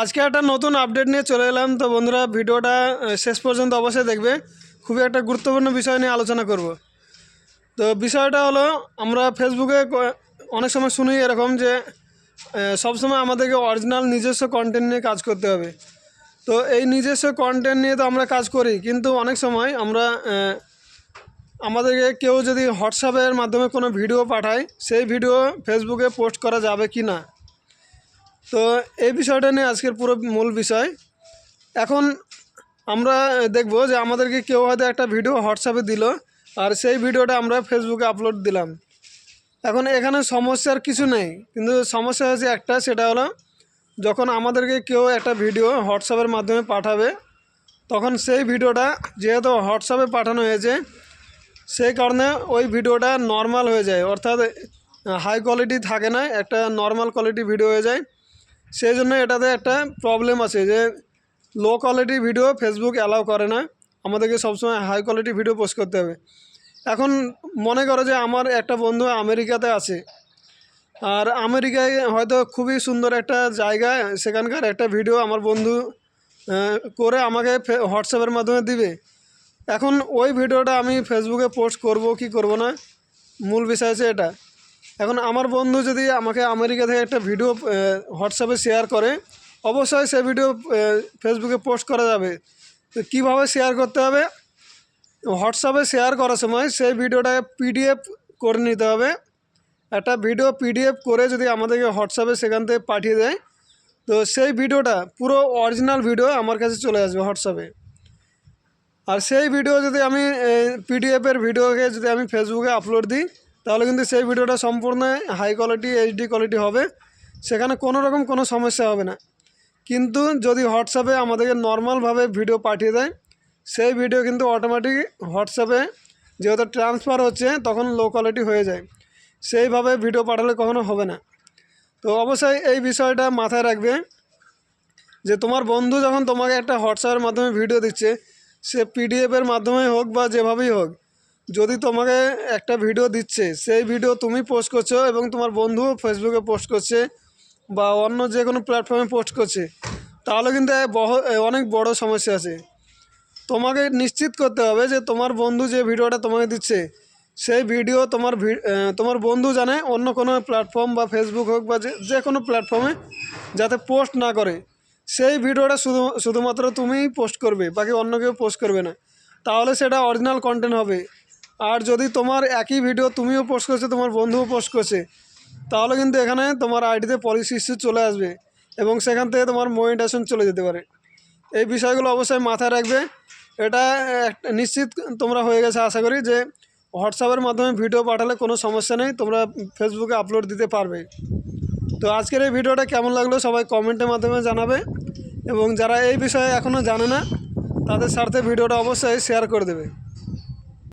আজকে একটা নতুন আপডেট নিয়ে চলে এলাম। তো বন্ধুরা, ভিডিওটা শেষ পর্যন্ত অবশ্যই দেখবে। খুবই একটা গুরুত্বপূর্ণ বিষয় নিয়ে আলোচনা করব। তো বিষয়টা হলো, আমরা ফেসবুকে অনেক সময় শুনি এরকম যে সবসময় আমাদেরকে অরিজিনাল নিজস্ব কন্টেন্ট নিয়ে কাজ করতে হবে। তো এই নিজস্ব কন্টেন্ট নিয়ে তো আমরা কাজ করি, কিন্তু অনেক সময় আমরা আমাদেরকে কেউ যদি হোয়াটসঅ্যাপের মাধ্যমে কোনো ভিডিও পাঠায়, সেই ভিডিও ফেসবুকে পোস্ট করা যাবে কি না? তো এই বিষয়টা নিয়ে আজকের পুরো মূল বিষয়। এখন আমরা দেখব যে আমাদেরকে কেউ হয়তো একটা ভিডিও হোয়াটসঅ্যাপে দিল, আর সেই ভিডিওটা আমরা ফেসবুকে আপলোড দিলাম। এখন এখানে সমস্যার কিছু নেই, কিন্তু সমস্যা হচ্ছে একটা, সেটা হলো যখন আমাদেরকে কেউ একটা ভিডিও হোয়াটসঅ্যাপের মাধ্যমে পাঠাবে, তখন সেই ভিডিওটা যেহেতু হোয়াটসঅ্যাপে পাঠানো হয়েছে, সেই কারণে ওই ভিডিওটা নর্মাল হয়ে যায়। অর্থাৎ হাই কোয়ালিটি থাকে না, একটা নর্মাল কোয়ালিটি ভিডিও হয়ে যায়। সেই জন্য এটাতে একটা প্রবলেম আছে যে low quality video Facebook allow করে না। আমাদেরকে সবসময় হাই কোয়ালিটি ভিডিও পোস্ট করতে হবে। এখন মনে করো যে আমার একটা বন্ধু আমেরিকাতে আছে। আর আমেরিকায় হয়তো খুবই সুন্দর একটা জায়গা, সেখানকার একটা ভিডিও আমার বন্ধু করে আমাকে হোয়াটসঅ্যাপের মাধ্যমে দিবে। এখন ওই ভিডিওটা আমি ফেসবুকে পোস্ট করব কি করব না, মূল বিষয় আছে এটা। এখন আমার বন্ধু যদি আমাকে আমেরিকা থেকে একটা ভিডিও হোয়াটসঅ্যাপে শেয়ার করে, অবশ্যই সে ভিডিও ফেসবুকে পোস্ট করা যাবে। তো কীভাবে শেয়ার করতে হবে? হোয়াটসঅ্যাপে শেয়ার করার সময় সেই ভিডিওটাকে পিডিএফ করে নিতে হবে। একটা ভিডিও পিডিএফ করে যদি আমাদেরকে হোয়াটসঅ্যাপে সেখান থেকে পাঠিয়ে দেয়, তো সেই ভিডিওটা পুরো অরিজিনাল ভিডিও আমার কাছে চলে আসবে হোয়াটসঅ্যাপে আর সেই ভিডিও যদি আমি পিডিএফের ভিডিওকে যদি আমি ফেসবুকে আপলোড দিই তাহলে কিন্তু সেই ভিডিওটা সম্পূর্ণ হাই কোয়ালিটি এইচডি কোয়ালিটি হবে। সেখানে কোনো রকম কোনো সমস্যা হবে না। কিন্তু যদি হোয়াটসঅ্যাপে আমাদেরকে নর্মালভাবে ভিডিও পাঠিয়ে দেয়, সেই ভিডিও কিন্তু অটোমেটিক হোয়াটসঅ্যাপে যেহেতু ট্রান্সফার হচ্ছে, তখন লো কোয়ালিটি হয়ে যায়। সেইভাবে ভিডিও পাঠালে কখনো হবে না। তো অবশ্যই এই বিষয়টা মাথায় রাখবে যে তোমার বন্ধু যখন তোমাকে একটা হোয়াটসঅ্যাপের মাধ্যমে ভিডিও দিচ্ছে, সে পিডিএফের মাধ্যমে হোক বা যেভাবেই হোক যদি তোমাকে একটা ভিডিও দিচ্ছে, সেই ভিডিও তুমি পোস্ট করছ এবং তোমার বন্ধু ফেসবুকে পোস্ট করছে বা অন্য যে কোনো প্ল্যাটফর্মে পোস্ট করছে, তাহলে কিন্তু বহ- অনেক বড় সমস্যা আছে। তোমাকে নিশ্চিত করতে হবে যে তোমার বন্ধু যে ভিডিওটা তোমাকে দিচ্ছে, সেই ভিডিও তোমার তোমার বন্ধু জানে অন্য কোনো প্ল্যাটফর্ম বা ফেসবুক হোক বা যে কোনো প্ল্যাটফর্মে যাতে পোস্ট না করে। সেই ভিডিওটা শুধু, শুধুমাত্র তুমিই পোস্ট করবে, বাকি অন্য কেউ পোস্ট করবে না। তাহলে সেটা অরিজিনাল কন্টেন্ট হবে। আর যদি তোমার একই ভিডিও তুমিও পোস্ট করছ, তোমার বন্ধুও পোস্ট করছে, তাহলে কিন্তু এখানে তোমার আইডিতে পলিসি ইস্যু চলে আসবে এবং সেখান থেকে তোমার মনিটেশন চলে যেতে পারে। এই বিষয়গুলো অবশ্যই মাথায় রাখবে। এটা নিশ্চিত তোমরা হয়ে গেছে আশা করি যে হোয়াটসঅ্যাপের মাধ্যমে ভিডিও পাঠালে কোনো সমস্যা নেই, তোমরা ফেসবুকে আপলোড দিতে পারবে। তো আজকের এই ভিডিওটা কেমন লাগল সবাই কমেন্টের মাধ্যমে জানাবে এবং যারা এই বিষয়ে এখনও জানে না, তাদের স্বার্থে ভিডিওটা অবশ্যই শেয়ার করে দেবে।